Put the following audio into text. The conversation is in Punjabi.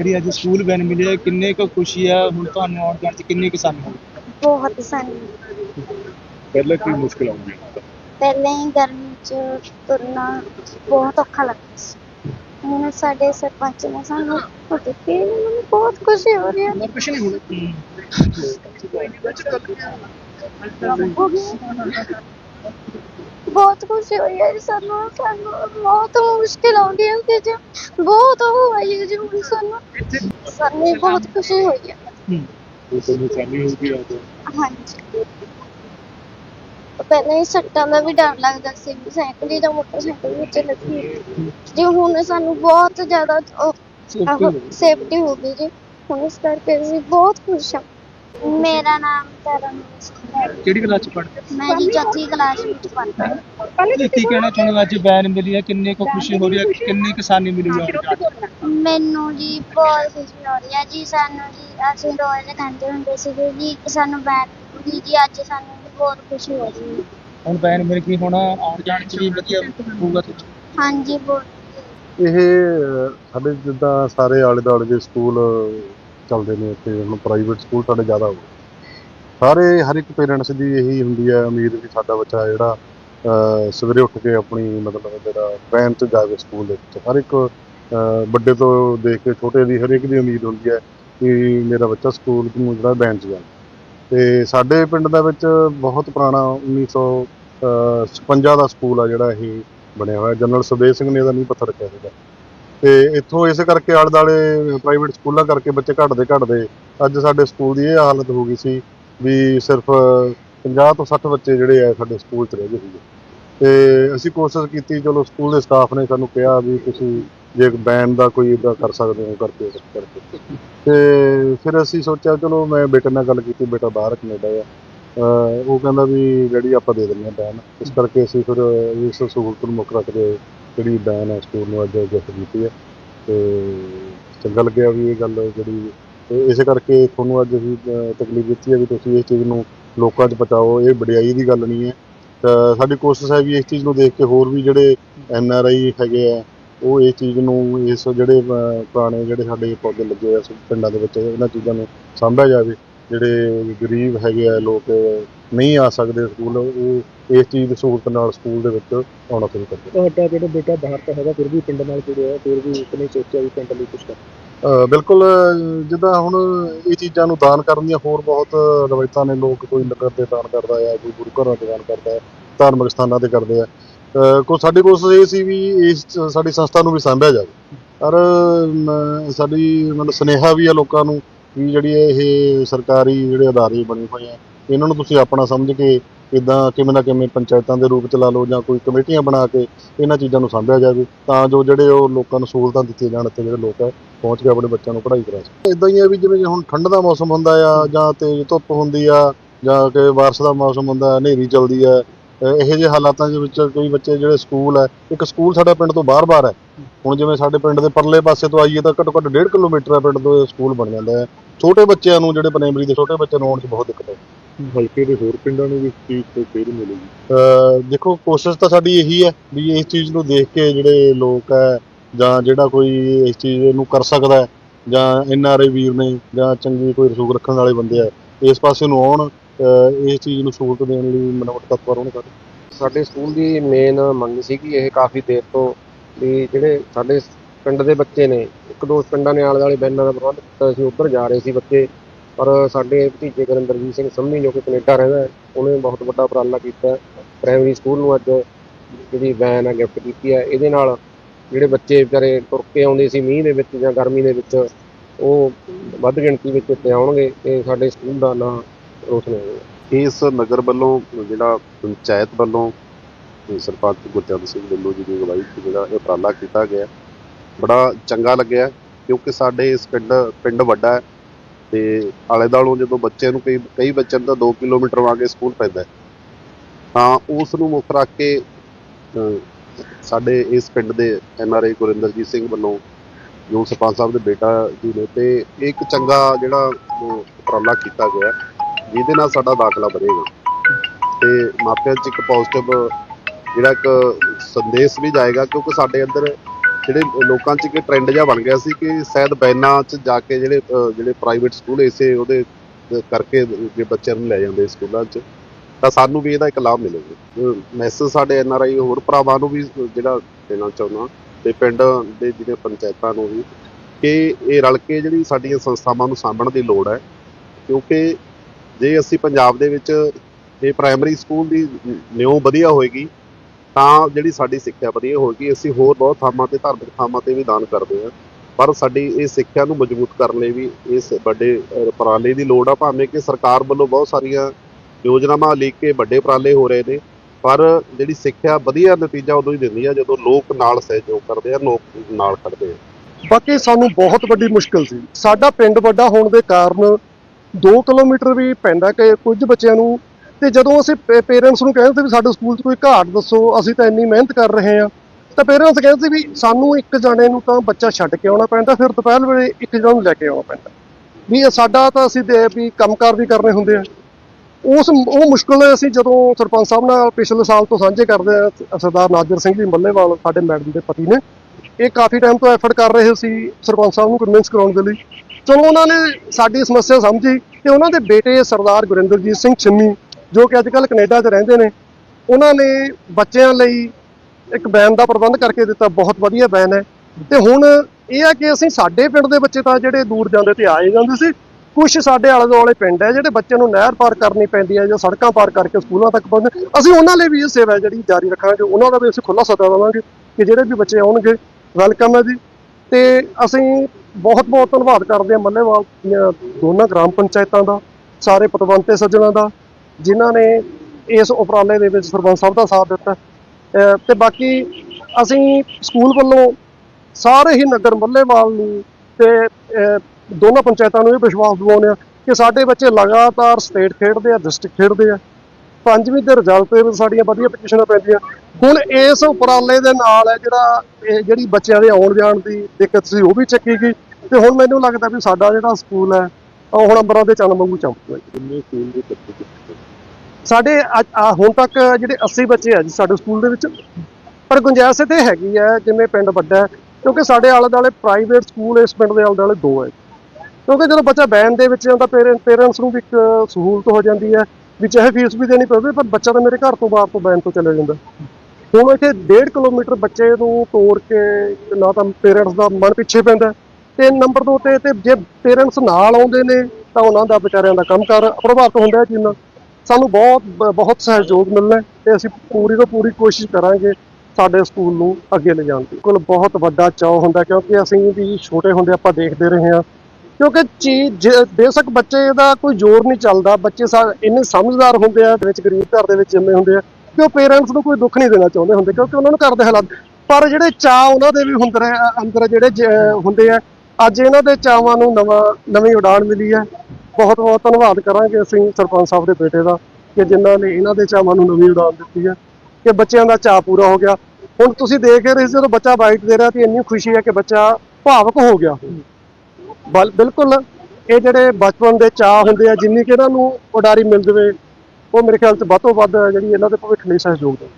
ਜਿਹੜੀ ਅੱਜ ਸਕੂਲ ਵੈਨ ਮਿਲੀ ਹੈ ਕਿੰਨੇ ਕੁ ਖੁਸ਼ੀ ਹੈ? ਹੁਣ ਤੁਹਾਨੂੰ ਆਉਣ ਜਾਣ ਚ ਕਿੰਨੀ ਕੁ ਸਾਨੂੰ ਬਹੁਤ ਸਾਨੂੰ। ਪਹਿਲਾਂ ਕੀ ਮੁਸ਼ਕਲ ਆਉਂਦੀ? ਹੈ ਪਹਿਲਾਂ ਹੀ ਗਰਮੀ ਚ ਤੁਰਨਾ ਬਹੁਤ ਔਖਾ ਲੱਗਦਾ ਸੀ। ਹੁਣ ਸਾਡੇ ਸਰਪੰਚ ਨੇ ਸਾਨੂੰ ਉਹ ਦਿੱਤੀ ਮੈਨੂੰ ਬਹੁਤ ਖੁਸ਼ੀ ਹੋ ਰਹੀ ਹੈ। ਕੁਛ ਨਹੀਂ ਹੋਣਾ। ਬਹੁਤ ਖੁਸ਼ੀ ਹੋਈ ਹੈ ਜੀ ਸਾਨੂੰ ਸਾਨੂੰ ਬਹੁਤ ਮੁਸ਼ਕਿਲ ਆਉਂਦੀ ਹੈ ਕਿ ਜੀ ਬਹੁਤ ਉਹ ਆਈ ਹੈ ਜੀ ਹੁਣ ਸਾਨੂੰ ਸਾਨੂੰ ਬਹੁਤ ਖੁਸ਼ੀ ਹੋਈ ਹੈ ਉਹ ਤੁਹਾਨੂੰ ਸਾਮੀ ਹੋ ਗਈ ਆਦੋ ਹਾਂਜੀ ਪਹਿਲਾਂ ਹੀ ਸੱਟਾਂ ਦਾ ਵੀ ਡਰ ਲੱਗਦਾ ਸੀ ਵੀ ਸਾਈਕਲ ਜਾਂ ਮੋਟਰਸਾਈਕਲ ਵਿੱਚ ਲੱਗੀ ਜੀ ਹੁਣ ਸਾਨੂੰ ਬਹੁਤ ਜ਼ਿਆਦਾ ਸੇਫਟੀ ਹੋ ਗਈ ਜੀ ਹੁਣ ਇਸ ਕਰਕੇ ਅਸੀਂ ਬਹੁਤ ਖੁਸ਼ ਹਾਂ ਮੇਰਾ ਨਾਮ ਸਿੰਘ ਹੈ ਕਿਹੜੀ ਕਲਾਸ ਚ ਪੜ੍ਹਦੇ ਮੈਂ ਜੀ ਚੌਥੀ ਕਲਾਸ ਵਿੱਚ ਪੜ੍ਹਦਾ ਹਾਂ। ਕੀ ਕਹਿਣਾ ਚਾਹੁੰਦੇ ਹੋ? ਅੱਜ ਵੈਨ ਮਿਲੀ ਹੈ ਕਿੰਨੀ ਕੁ ਖੁਸ਼ੀ ਹੋ ਰਹੀ ਹੈ ਕਿੰਨੀ ਕੁ ਸਾਨੀ ਮਿਲੀ ਹੈ? ਮੈਨੂੰ ਜੀ ਬਹੁਤ ਖੁਸ਼ੀ ਹੋ ਰਹੀ ਹੈ ਜੀ ਸਾਨੂੰ ਜੀ ਅਸੀਂ ਰੋਜ਼ ਕਹਿੰਦੇ ਹੁੰਦੇ ਸੀਗੇ ਜੀ ਕਿ ਸਾਨੂੰ ਬੈਠ ਮਿਲੀ ਜੀ ਅੱਜ ਸਾਨੂੰ ਜੀ ਬਹੁਤ ਖੁਸ਼ੀ ਹੋ ਰਹੀ ਹੈ। ਹੁਣ ਵੈਨ ਮਿਲ ਗਈ ਹੁਣ ਆਉਣ ਜਾਣ ਚ ਵੀ ਵਧੀਆ ਹੋਊਗਾ ਤੁਹਾਨੂੰ ਹਾਂਜੀ ਬਹੁਤ ਇਹ ਸਾਡੇ ਜਿੱਦਾਂ ਸਾਰੇ ਆਲੇ ਦੁਆਲੇ ਦੇ ਸਕੂਲ ਚੱਲਦੇ ਨੇ ਇੱਥੇ ਹੁਣ ਪ੍ਰਾਈਵੇਟ ਸਕੂਲ ਸਾਡੇ ਜ਼ਿਆਦਾ ਹੋ ਗਏ। ਸਾਰੇ ਹਰ ਇੱਕ ਪੇਰੈਂਟਸ ਦੀ ਇਹੀ ਹੁੰਦੀ ਹੈ ਉਮੀਦ ਵੀ ਸਾਡਾ ਬੱਚਾ ਜਿਹੜਾ ਅਹ, ਸਵੇਰੇ ਉੱਠ ਕੇ ਆਪਣੀ ਮਤਲਬ ਜਿਹੜਾ ਵੈਨ 'ਚ ਜਾਵੇ ਸਕੂਲ ਦੇ ਵਿੱਚ ਹਰ ਇੱਕ ਅਹ, ਵੱਡੇ ਤੋਂ ਦੇਖ ਕੇ ਛੋਟੇ ਦੀ ਹਰ ਇੱਕ ਦੀ ਉਮੀਦ ਹੁੰਦੀ ਹੈ ਕਿ ਮੇਰਾ ਬੱਚਾ ਸਕੂਲ ਨੂੰ ਜਿਹੜਾ ਵੈਨ 'ਚ ਜਾਵੇ। ਤੇ ਸਾਡੇ ਪਿੰਡ ਦੇ ਵਿੱਚ ਬਹੁਤ ਪੁਰਾਣਾ 1956 ਦਾ ਸਕੂਲ ਆ ਜਿਹੜਾ ਇਹ ਬਣਿਆ ਹੋਇਆ। ਜਨਰਲ ਸੁਖਦੇਵ ਸਿੰਘ ਨੇ ਇਹਦਾ ਨੀਂਹ ਪੱਥਰ ਰੱਖਿਆ ਸੀਗਾ। ਤੇ ਇੱਥੋਂ ਇਸੇ ਕਰਕੇ ਆਲੇ ਦੁਆਲੇ ਪ੍ਰਾਈਵੇਟ ਸਕੂਲਾਂ ਕਰਕੇ ਬੱਚੇ ਘਟਦੇ ਘਟਦੇ, ਅੱਜ ਸਾਡੇ ਸਕੂਲ ਦੀ ਇਹ ਹਾਲਤ ਹੋ ਗਈ ਸੀ ਵੀ ਸਿਰਫ 50 ਤੋਂ 60 ਬੱਚੇ ਜਿਹੜੇ ਆ ਸਾਡੇ ਸਕੂਲ 'ਚ ਰਹਿ ਗਏ ਸੀਗੇ। ਤੇ ਅਸੀਂ ਕੋਸ਼ਿਸ਼ ਕੀਤੀ, ਚਲੋ ਸਕੂਲ ਦੇ ਸਟਾਫ ਨੇ ਸਾਨੂੰ ਕਿਹਾ ਵੀ ਤੁਸੀਂ ਜੇ ਬੈਂਡ ਦਾ ਕੋਈ ਇਦਾਂ ਕਰ ਸਕਦੇ ਹੋ, ਕਰਕੇ ਕਰਕੇ। ਤੇ ਫਿਰ ਅਸੀਂ ਸੋਚਿਆ, ਚਲੋ ਮੈਂ ਬੇਟੇ ਨਾਲ ਗੱਲ ਕੀਤੀ, ਬੇਟਾ ਬਾਹਰ ਕੈਨੇਡਾ ਆ। ਉਹ ਕਹਿੰਦਾ ਵੀ ਜਿਹੜੀ ਆਪਾਂ ਦੇ ਦਿੰਦੇ ਹਾਂ ਬੈਨ ਇਸ ਕਰਕੇ ਅਸੀਂ ਫਿਰ ਇਸ ਸਹੂਲਤ ਨੂੰ ਮੁੱਖ ਰੱਖਦੇ ਹੋਏ ਜਿਹੜੀ ਬੈਨ ਹੈ ਸਕੂਲ ਨੂੰ ਅੱਜ ਗਿਫਟ ਕੀਤੀ ਹੈ ਤੇ ਚੰਗਾ ਲੱਗਿਆ ਵੀ ਇਹ ਗੱਲ ਜਿਹੜੀ ਤੇ ਇਸੇ ਕਰਕੇ ਤੁਹਾਨੂੰ ਅੱਜ ਅਸੀਂ ਤਕਲੀਫ ਦਿੱਤੀ ਹੈ ਵੀ ਤੁਸੀਂ ਇਸ ਚੀਜ਼ ਨੂੰ ਲੋਕਾਂ 'ਚ ਪਹੁੰਚਾਓ, ਇਹ ਵਡਿਆਈ ਦੀ ਗੱਲ ਨਹੀਂ ਹੈ। ਤਾਂ ਸਾਡੀ ਕੋਸ਼ਿਸ਼ ਹੈ ਵੀ ਇਸ ਚੀਜ਼ ਨੂੰ ਦੇਖ ਕੇ ਹੋਰ ਵੀ ਜਿਹੜੇ ਐਨ ਆਰ ਆਈ ਹੈਗੇ ਆ, ਉਹ ਇਸ ਚੀਜ਼ ਨੂੰ ਇਸ ਜਿਹੜੇ ਪੁਰਾਣੇ ਜਿਹੜੇ ਸਾਡੇ ਪੌਦੇ ਲੱਗੇ ਹੋਏ ਆ ਪਿੰਡਾਂ ਦੇ ਵਿੱਚ, ਇਹਨਾਂ ਚੀਜ਼ਾਂ ਨੂੰ ਸਾਂਭਿਆ ਜਾਵੇ। ਜਿਹੜੇ ਗਰੀਬ ਹੈਗੇ ਆ ਲੋਕ ਨਹੀਂ ਆ ਸਕਦੇ ਸਕੂਲ ਉਹ ਇਸ ਚੀਜ਼ ਦੀ ਸਹੂਲਤ ਨਾਲ ਸਕੂਲ ਦੇ ਵਿੱਚ ਆਉਣਾ ਸ਼ੁਰੂ ਕਰਦੇ ਤੁਹਾਡਾ ਜਿਹੜਾ ਬੇਟਾ ਬਾਹਰ ਤਾਂ ਹੈਗਾ ਫਿਰ ਵੀ ਪਿੰਡ ਨਾਲ ਜੁੜਿਆ ਫਿਰ ਵੀ ਇਤਨੇ ਸੋਚਿਆ ਵੀ ਪਿੰਡ ਲਈ ਕੁਝ ਕਰ ਬਿਲਕੁਲ ਜਿੱਦਾਂ ਹੁਣ ਇਹ ਚੀਜ਼ਾਂ ਨੂੰ ਦਾਨ ਕਰਨ ਦੀਆਂ ਹੋਰ ਬਹੁਤ ਰਵਾਇਤਾਂ ਨੇ ਲੋਕ ਕੋਈ ਨਗਰ ਤੇ ਦਾਨ ਕਰਦਾ ਹੈ ਕੋਈ ਗੁਰੂ ਘਰਾਂ ਤੇ ਦਾਨ ਕਰਦਾ ਹੈ ਧਾਰਮਿਕ ਸਥਾਨਾਂ ਤੇ ਕਰਦੇ ਆ। ਕੋ ਸਾਡੀ ਕੋਸ਼ਿਸ਼ ਇਹ ਸੀ ਵੀ ਇਸ ਸਾਡੀ ਸੰਸਥਾ ਨੂੰ ਵੀ ਸਾਂਭਿਆ ਜਾਵੇ। ਪਰ ਸਾਡੀ ਮਤਲਬ ਸੁਨੇਹਾ ਵੀ ਆ ਲੋਕਾਂ ਨੂੰ ਵੀ ਜਿਹੜੀ ਇਹ ਸਰਕਾਰੀ ਜਿਹੜੇ ਅਦਾਰੇ ਬਣੇ ਹੋਏ ਆ, ਇਹਨਾਂ ਨੂੰ ਤੁਸੀਂ ਆਪਣਾ ਸਮਝ ਕੇ ਇਦਾਂ ਕਿਵੇਂ ਨਾ ਕਿਵੇਂ ਪੰਚਾਇਤਾਂ ਦੇ ਰੂਪ ਚ ਲਾ ਲਓ ਜਾਂ ਕੋਈ ਕਮੇਟੀਆਂ ਬਣਾ ਕੇ ਇਹਨਾਂ ਚੀਜ਼ਾਂ ਨੂੰ ਸਾਂਭਿਆ ਜਾਵੇ, ਤਾਂ ਜੋ ਜਿਹੜੇ ਉਹ ਲੋਕਾਂ ਨੂੰ ਸਹੂਲਤਾਂ ਦਿੱਤੀਆਂ ਜਾਣ ਤੇ ਜਿਹੜੇ ਲੋਕ ਹੈ ਪਹੁੰਚ ਕੇ ਆਪਣੇ ਬੱਚਿਆਂ ਨੂੰ ਪੜ੍ਹਾਈ ਕਰਾ ਸਕਣ। ਇਦਾਂ ਹੀ ਹੈ ਵੀ ਜਿਵੇਂ ਜੇ ਹੁਣ ਠੰਡ ਦਾ ਮੌਸਮ ਹੁੰਦਾ ਆ ਜਾਂ ਤੇਜ਼ ਧੁੱਪ ਹੁੰਦੀ ਆ ਜਾਂ ਕਿ ਬਾਰਿਸ਼ ਦਾ ਮੌਸਮ ਹੁੰਦਾ, ਹਨੇਰੀ ਚੱਲਦੀ ਹੈ ਇਹੋ ਜਿਹੇ ਹਾਲਾਤਾਂ ਦੇ ਵਿੱਚ ਕਈ ਬੱਚੇ ਜਿਹੜੇ ਸਕੂਲ ਹੈ ਇੱਕ ਸਕੂਲ ਸਾਡਾ ਪਿੰਡ ਤੋਂ ਬਾਹਰ-ਬਾਹਰ ਹੈ। ਹੁਣ ਜਿਵੇਂ ਸਾਡੇ ਪਿੰਡ ਦੇ ਪਰਲੇ ਪਾਸੇ ਤੋਂ ਆਈਏ ਤਾਂ ਘੱਟੋ ਘੱਟ 1.5 ਕਿਲੋਮੀਟਰ ਹੈ ਪਿੰਡ ਤੋਂ ਇਹ ਸਕੂਲ ਬਣ ਜਾਂਦਾ ਹੈ। ਛੋਟੇ ਬੱਚਿਆਂ ਨੂੰ ਜਿਹੜੇ ਪ੍ਰਾਇਮਰੀ ਦੇ ਛੋਟੇ ਬੱਚਿਆਂ ਨੂੰ ਆਉਣ 'ਚ ਬਹੁਤ ਦਿੱਕਤ ਹੈ। ਹਲਕੇ ਦੇ ਹੋਰ ਪਿੰਡਾਂ ਨੂੰ ਵੀ ਇਸ ਚੀਜ਼ ਤੋਂ ਫੇਰ ਮਿਲੇਗੀ। ਦੇਖੋ ਕੋਸ਼ਿਸ਼ ਤਾਂ ਸਾਡੀ ਇਹੀ ਹੈ ਵੀ ਇਸ ਚੀਜ਼ ਨੂੰ ਦੇਖ ਕੇ ਜਿਹੜੇ ਲੋਕ ਹੈ ਜਾਂ ਜਿਹੜਾ ਕੋਈ ਇਸ ਚੀਜ਼ ਨੂੰ ਕਰ ਸਕਦਾ ਹੈ ਜਾਂ ਐਨ ਆਰ ਆਈ ਵੀਰ ਨੇ ਜਾਂ ਚੰਗੀ ਕੋਈ ਰਸੂਖ ਰੱਖਣ ਵਾਲੇ ਬੰਦੇ ਆ ਇਸ ਪਾਸੇ ਨੂੰ ਆਉਣ ਇਸ ਚੀਜ਼ ਨੂੰ ਸਹੂਲਤ ਦੇਣ ਲਈ ਮਨੋਟ ਤਤਪਰ ਹੋਣ ਕਰ ਸਾਡੇ ਸਕੂਲ ਦੀ ਮੇਨ ਮੰਗ ਸੀ ਕਿ ਇਹ ਕਾਫੀ ਦੇਰ ਤੋਂ ਵੀ ਜਿਹੜੇ ਸਾਡੇ ਪਿੰਡ ਦੇ ਬੱਚੇ ਨੇ ਇੱਕ ਦੋ ਪਿੰਡਾਂ ਨੇ ਆਲੇ ਦੁਆਲੇ ਬੈਨਾਂ ਦਾ ਪ੍ਰਬੰਧ ਕੀਤਾ ਸੀ ਉੱਧਰ ਜਾ ਰਹੇ ਸੀ ਬੱਚੇ। ਪਰ ਸਾਡੇ ਭਤੀਜੇ ਗੁਰਿੰਦਰਜੀਤ ਸਿੰਘ ਸੰਮੀ ਜੋ ਕਿ ਕੈਨੇਡਾ ਰਹਿੰਦਾ ਹੈ, ਉਹਨੇ ਬਹੁਤ ਵੱਡਾ ਉਪਰਾਲਾ ਕੀਤਾ ਪ੍ਰਾਇਮਰੀ ਸਕੂਲ ਨੂੰ ਅੱਜ ਜਿਹੜੀ ਵੈਨ ਆ ਗਿਫਟ ਕੀਤੀ ਹੈ। ਇਹਦੇ ਨਾਲ ਜਿਹੜੇ ਬੱਚੇ ਵਿਚਾਰੇ ਤੁਰ ਕੇ ਆਉਂਦੇ ਸੀ ਮੀਂਹ ਦੇ ਵਿੱਚ ਜਾਂ ਗਰਮੀ ਦੇ ਵਿੱਚ ਉਹ ਵੱਧ ਗਿਣਤੀ ਵਿੱਚ ਇੱਥੇ ਆਉਣਗੇ ਤੇ ਸਾਡੇ ਸਕੂਲ ਦਾ ਨਾਂ ਰੋਸ਼ਨ ਹੋਵੇਗਾ ਇਸ ਨਗਰ ਵੱਲੋਂ ਜਿਹੜਾ ਪੰਚਾਇਤ ਵੱਲੋਂ ਸਰਪੰਚ ਗੁਰਚਰਨ ਸਿੰਘ ਵੱਲੋਂ ਜੀ ਦੀ ਅਗਵਾਈ 'ਚ ਜਿਹੜਾ ਇਹ ਉਪਰਾਲਾ ਕੀਤਾ ਗਿਆ, ਬੜਾ ਚੰਗਾ ਲੱਗਿਆ ਕਿਉਂਕਿ ਸਾਡੇ ਇਸ ਪਿੰਡ ਪਿੰਡ ਵੱਡਾ ਹੈ ਤੇ ਆਲੇ ਦਾਲੋਂ ਜਦੋਂ ਬੱਚੇ ਨੂੰ ਕਈ ਕਈ ਬੱਚਿਆਂ ਨੂੰ ਤਾਂ 2 ਕਿਲੋਮੀਟਰ ਵਾਂਗੇ ਸਕੂਲ ਪੈਂਦਾ ਤਾਂ ਉਸ ਨੂੰ ਮੁੱਖ ਰੱਖ ਕੇ ਸਾਡੇ ਇਸ ਪਿੰਡ ਦੇ N R I Gurinderjit Singh ਵੱਲੋਂ ਜੋ ਸਰਪੰਚ ਸਾਹਿਬ ਦੇ ਬੇਟਾ ਜੀ ਨੇ ਤੇ ਇਹ ਇੱਕ ਚੰਗਾ ਜਿਹੜਾ ਉਪਰਾਲਾ ਕੀਤਾ ਗਿਆ। ਜਿਹਦੇ ਨਾਲ ਸਾਡਾ ਦਾਖਲਾ ਵਧੇਗਾ ਤੇ ਮਾਪਿਆਂ 'ਚ ਇੱਕ ਪੋਜ਼ਿਟਿਵ ਜਿਹੜਾ ਇੱਕ ਸੰਦੇਸ਼ ਵੀ ਜਾਏਗਾ, ਕਿਉਂਕਿ ਸਾਡੇ ਅੰਦਰ ਜਿਹੜੇ ਲੋਕਾਂ 'ਚ ਇੱਕ ਟ੍ਰੈਂਡ ਜਿਹਾ ਬਣ ਗਿਆ ਸੀ ਕਿ ਸ਼ਾਇਦ ਬੈਨਾਂ 'ਚ ਜਾ ਕੇ ਜਿਹੜੇ ਜਿਹੜੇ ਪ੍ਰਾਈਵੇਟ ਸਕੂਲ ਇਸੇ ਉਹਦੇ ਕਰਕੇ ਜੇ ਬੱਚਿਆਂ ਨੂੰ ਲੈ ਜਾਂਦੇ ਸਕੂਲਾਂ 'ਚ, ਤਾਂ ਸਾਨੂੰ ਵੀ ਇਹਦਾ ਇੱਕ ਲਾਭ ਮਿਲੇਗਾ। ਮੈਸੇਜ ਸਾਡੇ ਐਨ ਆਰ ਆਈ ਹੋਰ ਭਰਾਵਾਂ ਨੂੰ ਵੀ ਜਿਹੜਾ ਦੇਣਾ ਚਾਹੁੰਦਾ, ਤੇ ਪਿੰਡ ਦੇ ਜਿਹੜੇ ਪੰਚਾਇਤਾਂ ਨੂੰ ਵੀ, ਕਿ ਇਹ ਰਲ ਕੇ ਜਿਹੜੀ ਸਾਡੀਆਂ ਸੰਸਥਾਵਾਂ ਨੂੰ ਸਾਂਭਣ ਦੀ ਲੋੜ ਹੈ, ਕਿਉਂਕਿ ਜੇ ਅਸੀਂ ਪੰਜਾਬ ਦੇ ਵਿੱਚ ਇਹ ਪ੍ਰਾਇਮਰੀ ਸਕੂਲ ਦੀ ਨਿਉ ਵਧੀਆ ਹੋਏਗੀ ਤਾਂ ਜਿਹੜੀ ਸਾਡੀ ਸਿੱਖਿਆ ਵਧੀਆ ਹੋਏਗੀ। ਅਸੀਂ ਹੋਰ ਬਹੁਤ ਥਾਵਾਂ ਤੇ ਧਾਰਮਿਕ ਥਾਵਾਂ ਤੇ ਵੀ ਦਾਨ ਕਰਦੇ ਹਾਂ। ਪਰ ਸਾਡੀ ਇਹ ਸਿੱਖਿਆ ਨੂੰ ਮਜ਼ਬੂਤ ਕਰਨ ਲਈ ਵੀ ਇਸ ਵੱਡੇ ਅਹ, ਉਪਰਾਲੇ ਦੀ ਲੋੜ ਆ। ਭਾਵੇਂ ਕਿ ਸਰਕਾਰ ਵੱਲੋਂ ਬਹੁਤ ਸਾਰੀਆਂ ਯੋਜਨਾਵਾਂ ਲਿਖ ਕੇ ਵੱਡੇ ਉਪਰਾਲੇ ਹੋ ਰਹੇ ਨੇ ਪਰ ਜਿਹੜੀ ਸਿੱਖਿਆ ਵਧੀਆ ਨਤੀਜਾ ਉਦੋਂ ਹੀ ਦਿੰਦੀ ਆ ਜਦੋਂ ਲੋਕ ਨਾਲ ਸਹਿਯੋਗ ਕਰਦੇ ਆ ਲੋਕ ਨਾਲ ਖੜਦੇ ਆ। ਬਾਕੀ ਸਾਨੂੰ ਬਹੁਤ ਵੱਡੀ ਮੁਸ਼ਕਲ ਸੀ। ਸਾਡਾ ਪਿੰਡ ਵੱਡਾ ਹੋਣ ਦੇ ਕਾਰਨ 2 ਕਿਲੋਮੀਟਰ ਵੀ ਪੈਂਦਾ ਕਿ ਕੁਝ ਬੱਚਿਆਂ ਨੂੰ, ਤੇ ਜਦੋਂ ਅਸੀਂ ਪੇਰੈਂਟਸ ਨੂੰ ਕਹਿੰਦੇ ਸੀ ਵੀ ਸਾਡੇ ਸਕੂਲ 'ਚ ਕੋਈ ਘਾਟ ਦੱਸੋ, ਅਸੀਂ ਤਾਂ ਇੰਨੀ ਮਿਹਨਤ ਕਰ ਰਹੇ ਹਾਂ, ਤਾਂ ਪੇਰੈਂਟਸ ਕਹਿੰਦੇ ਸੀ ਵੀ ਸਾਨੂੰ ਇੱਕ ਜਣੇ ਨੂੰ ਤਾਂ ਬੱਚਾ ਛੱਡ ਕੇ ਆਉਣਾ ਪੈਂਦਾ, ਫਿਰ ਦੁਪਹਿਰ ਵੇਲੇ ਇੱਕ ਜਣੇ ਨੂੰ ਲੈ ਕੇ ਆਉਣਾ ਪੈਂਦਾ। ਵੀ ਇਹ ਸਾਡਾ ਤਾਂ ਅਸੀਂ ਦੇ, ਵੀ ਕੰਮਕਾਰ ਵੀ ਕਰਨੇ ਹੁੰਦੇ ਆ। ਉਸ ਉਹ ਮੁਸ਼ਕਲ ਅਸੀਂ ਜਦੋਂ ਸਰਪੰਚ ਸਾਹਿਬ ਨਾਲ ਪਿਛਲੇ ਸਾਲ ਤੋਂ ਸਾਂਝੇ ਕਰਦੇ ਆ, ਸਰਦਾਰ ਨਾਜਰ ਸਿੰਘ ਜੀ ਮੱਲੇਵਾਲ ਸਾਡੇ ਮੈਡਮ ਦੇ ਪਤੀ ਨੇ, ਇਹ ਕਾਫੀ ਟਾਈਮ ਤੋਂ ਐਫਰਟ ਕਰ ਰਹੇ ਸੀ ਸਰਪੰਚ ਸਾਹਿਬ ਨੂੰ ਕਨਵਿੰਸ ਕਰਾਉਣ ਦੇ ਲਈ। ਚਲੋ ਉਹਨਾਂ ਨੇ ਸਾਡੀ ਸਮੱਸਿਆ ਸਮਝੀ ਤੇ ਉਹਨਾਂ ਦੇ ਬੇਟੇ ਸਰਦਾਰ ਗੁਰਿੰਦਰਜੀਤ ਸਿੰਘ ਛਿੰਮੀ ਜੋ ਕਿ ਅੱਜ ਕੱਲ੍ਹ ਕੈਨੇਡਾ 'ਚ ਰਹਿੰਦੇ ਨੇ, ਉਹਨਾਂ ਨੇ ਬੱਚਿਆਂ ਲਈ ਇੱਕ ਵੈਨ ਦਾ ਪ੍ਰਬੰਧ ਕਰਕੇ ਦਿੱਤਾ, ਬਹੁਤ ਵਧੀਆ ਵੈਨ ਹੈ। ਤੇ ਹੁਣ ਇਹ ਆ ਕਿ ਅਸੀਂ ਸਾਡੇ ਪਿੰਡ ਦੇ ਬੱਚੇ ਤਾਂ ਜਿਹੜੇ ਦੂਰ ਜਾਂਦੇ ਤੇ ਆਏ ਜਾਂਦੇ ਸੀ ਕੁਝ ਸਾਡੇ ਆਲੇ ਦੁਆਲੇ ਪਿੰਡ ਹੈ ਜਿਹੜੇ ਬੱਚਿਆਂ ਨੂੰ ਨਹਿਰ ਪਾਰ ਕਰਨੀ ਪੈਂਦੀ ਹੈ ਜਾਂ ਸੜਕਾਂ ਪਾਰ ਕਰਕੇ ਸਕੂਲਾਂ ਤੱਕ ਪਹੁੰਚਦੇ ਅਸੀਂ ਉਹਨਾਂ ਲਈ ਵੀ ਇਹ ਸੇਵਾ ਜਿਹੜੀ ਜਾਰੀ ਰੱਖਾਂਗੇ, ਉਹਨਾਂ ਦਾ ਵੀ ਅਸੀਂ ਖੁੱਲਾ ਸੱਦਾ ਦੇਵਾਂਗੇ ਕਿ ਜਿਹੜੇ ਵੀ ਬੱਚੇ ਆਉਣਗੇ, ਵੈਲਕਮ ਹੈ ਜੀ। ਤੇ ਅਸੀਂ ਬਹੁਤ ਬਹੁਤ ਧੰਨਵਾਦ ਕਰਦੇ ਹਾਂ ਮੱਲੇਵਾਲ ਦੀਆਂ ਦੋਨਾਂ ਗ੍ਰਾਮ ਪੰਚਾਇਤਾਂ ਦਾ, ਸਾਰੇ ਪਤਵੰਤੇ ਸੱਜਣਾਂ ਦਾ, ਜਿਨ੍ਹਾਂ ਨੇ ਇਸ ਉਪਰਾਲੇ ਦੇ ਵਿੱਚ ਸਰਪੰਚ ਸਾਹਿਬ ਦਾ ਸਾਥ ਦਿੱਤਾ। ਅਹ ਤੇ ਬਾਕੀ ਅਸੀਂ ਸਕੂਲ ਵੱਲੋਂ ਸਾਰੇ ਹੀ ਨਗਰ ਮੱਲੇਵਾਲ ਨੂੰ ਤੇ ਦੋਨਾਂ ਪੰਚਾਇਤਾਂ ਨੂੰ ਇਹ ਵਿਸ਼ਵਾਸ ਦਿਵਾਉਂਦੇ ਆ ਕਿ ਸਾਡੇ ਬੱਚੇ ਲਗਾਤਾਰ ਸਟੇਟ ਖੇਡਦੇ ਆ, ਡਿਸਟ੍ਰਿਕਟ ਖੇਡਦੇ ਆ। ਪੰਜਵੀਂ ਦੇ ਰਿਜ਼ਲਟ ਤੇ ਸਾਡੀਆਂ ਵਧੀਆ ਪੋਜੀਸ਼ਨਾਂ ਪੈਂਦੀਆਂ। ਹੁਣ ਇਸ ਉਪਰਾਲੇ ਦੇ ਨਾਲ ਹੈ ਜਿਹੜਾ ਇਹ ਜਿਹੜੀ ਬੱਚਿਆਂ ਦੇ ਆਉਣ ਜਾਣ ਦੀ ਦਿੱਕਤ ਸੀ ਉਹ ਵੀ ਚੱਕੀ ਗਈ ਤੇ ਹੁਣ ਮੈਨੂੰ ਲੱਗਦਾ ਵੀ ਸਾਡਾ ਜਿਹੜਾ ਸਕੂਲ ਹੈ ਉਹ ਹੁਣ ਅੰਬਰਾਂ ਦੇ ਚੰਨ ਵਾਂਗੂ ਚਮਕੂਗਾ ਕਿੰਨੇ ਸਕੂਲ ਦੇ ਬੱਚੇ ਕਿੱਥੇ ਸਾਡੇ ਹੁਣ ਤੱਕ ਜਿਹੜੇ 80 ਬੱਚੇ ਆ ਜੀ ਸਾਡੇ ਸਕੂਲ ਦੇ ਵਿੱਚ ਪਰ ਗੁੰਜਾਇਸ਼ ਤੇ ਹੈਗੀ ਹੈ ਜਿਵੇਂ ਪਿੰਡ ਵੱਡਾ ਕਿਉਂਕਿ ਸਾਡੇ ਆਲੇ ਦੁਆਲੇ ਪ੍ਰਾਈਵੇਟ ਸਕੂਲ ਇਸ ਪਿੰਡ ਦੇ ਆਲੇ ਦੁਆਲੇ ਦੋ ਹੈ। ਕਿਉਂਕਿ ਜਦੋਂ ਬੱਚਾ ਬੈਨ ਦੇ ਵਿੱਚ ਜਾਂਦਾ ਪੇਰੈਂਟਸ ਨੂੰ ਵੀ ਇੱਕ ਸਹੂਲਤ ਹੋ ਜਾਂਦੀ ਹੈ ਵੀ ਚਾਹੇ ਫੀਸ ਵੀ ਦੇਣੀ ਪਵੇ ਪਰ ਬੱਚਾ ਤਾਂ ਮੇਰੇ ਘਰ ਤੋਂ ਬਾਹਰ ਤੋਂ ਬੈਨ ਤੋਂ ਚਲੇ ਜਾਂਦਾ। ਹੁਣ ਇੱਥੇ 1.5 ਕਿਲੋਮੀਟਰ ਬੱਚੇ ਨੂੰ ਤੋੜ ਕੇ ਨਾ ਤਾਂ ਪੇਰੈਂਟਸ ਦਾ ਮਨ ਪਿੱਛੇ ਪੈਂਦਾ ਤੇ ਨੰਬਰ 2 ਤੇ ਤੇ ਜੇ ਪੇਰੈਂਟਸ ਨਾਲ ਆਉਂਦੇ ਨੇ, ਤਾਂ ਉਹਨਾਂ ਦਾ ਵਿਚਾਰਿਆਂ ਦਾ ਕੰਮ ਕਰ ਪ੍ਰਭਾਵਿਤ ਹੁੰਦਾ ਹੈ ਨਾਲ ਸਾਨੂੰ ਬਹੁਤ ਬਹੁਤ ਸਹਿਯੋਗ ਮਿਲਣਾ ਹੈ ਤੇ ਅਸੀਂ ਪੂਰੀ ਤੋਂ ਪੂਰੀ ਕੋਸ਼ਿਸ਼ ਕਰਾਂਗੇ ਸਾਡੇ ਸਕੂਲ ਨੂੰ ਅੱਗੇ ਲਿਜਾਣ ਦੀ। ਕੋਲ ਬਹੁਤ ਵੱਡਾ ਚਾਅ ਹੁੰਦਾ ਕਿਉਂਕਿ ਅਸੀਂ ਵੀ ਛੋਟੇ ਹੁੰਦੇ ਆਪਾਂ ਦੇਖਦੇ ਰਹੇ ਹਾਂ। ਕਿਉਂਕਿ ਚੀਜ਼ ਜ- ਬੇਸ਼ੱਕ ਬੱਚੇ ਦਾ ਕੋਈ ਜ਼ੋਰ ਨਹੀਂ ਚੱਲਦਾ, ਬੱਚੇ ਸਾ, ਇੰਨੇ ਸਮਝਦਾਰ ਹੁੰਦੇ ਆ, ਵਿੱਚ ਗਰੀਬ ਘਰ ਦੇ ਵਿੱਚ ਜੰਮੇ ਹੁੰਦੇ ਆ। ਕਿ ਉਹ ਪੇਰੈਂਟਸ ਨੂੰ ਕੋਈ ਦੁੱਖ ਨਹੀਂ ਦੇਣਾ ਚਾਹੁੰਦੇ ਹੁੰਦੇ, ਕਿਉਂਕਿ ਉਹਨਾਂ ਨੂੰ ਘਰ ਦੇ ਹਾਲਾਤ ਪਰ ਜਿਹੜੇ ਚਾਅ ਉਹਨਾਂ ਦੇ ਵੀ ਹੁੰਦੇ ਰਹੇ ਅੰਦਰ ਜਿਹੜੇ ਹੁੰਦੇ ਆ, ਅੱਜ ਇਹਨਾਂ ਦੇ ਚਾਵਾਂ ਨੂੰ ਨਵਾਂ, ਨਵੀਂ ਉਡਾਨ ਮਿਲੀ ਹੈ। ਬਹੁਤ ਬਹੁਤ ਧੰਨਵਾਦ ਕਰਾਂਗੇ ਅਸੀਂ ਸਰਪੰਚ ਸਾਹਿਬ ਦੇ ਬੇਟੇ ਦਾ, ਕਿ ਜਿਨ੍ਹਾਂ ਨੇ ਇਹਨਾਂ ਦੇ ਚਾਵਾਂ ਨੂੰ ਨਵੀਂ ਉਡਾਣ ਦਿੱਤੀ ਹੈ, ਕਿ ਬੱਚਿਆਂ ਦਾ ਚਾਅ ਪੂਰਾ ਹੋ ਗਿਆ। ਹੁਣ ਤੁਸੀਂ ਦੇਖ ਰਹੇ ਸੀ, ਜਦੋਂ ਬੱਚਾ ਬਾਈਟ ਦੇ ਰਿਹਾ ਤੇ ਇੰਨੀ ਖੁਸ਼ੀ ਹੈ ਕਿ ਬੱਚਾ ਭਾਵਕ ਹੋ ਗਿਆ। ਬਲ- ਬਿਲਕੁਲ, ਇਹ ਜਿਹੜੇ ਬਚਪਨ ਦੇ ਚਾਹ ਹੁੰਦੇ ਆ, ਜਿੰਨੀ ਕਿ ਇਹਨਾਂ ਨੂੰ ਉਡਾਰੀ ਮਿਲ ਜਵੇ ਉਹ ਮੇਰੇ ਖਿਆਲ 'ਚ ਵੱਧ ਤੋਂ ਵੱਧ ਜਿਹੜੀ ਇਹਨਾਂ ਦੇ ਭਵਿੱਖ ਲਈ ਸਹਿਯੋਗ ਦੇ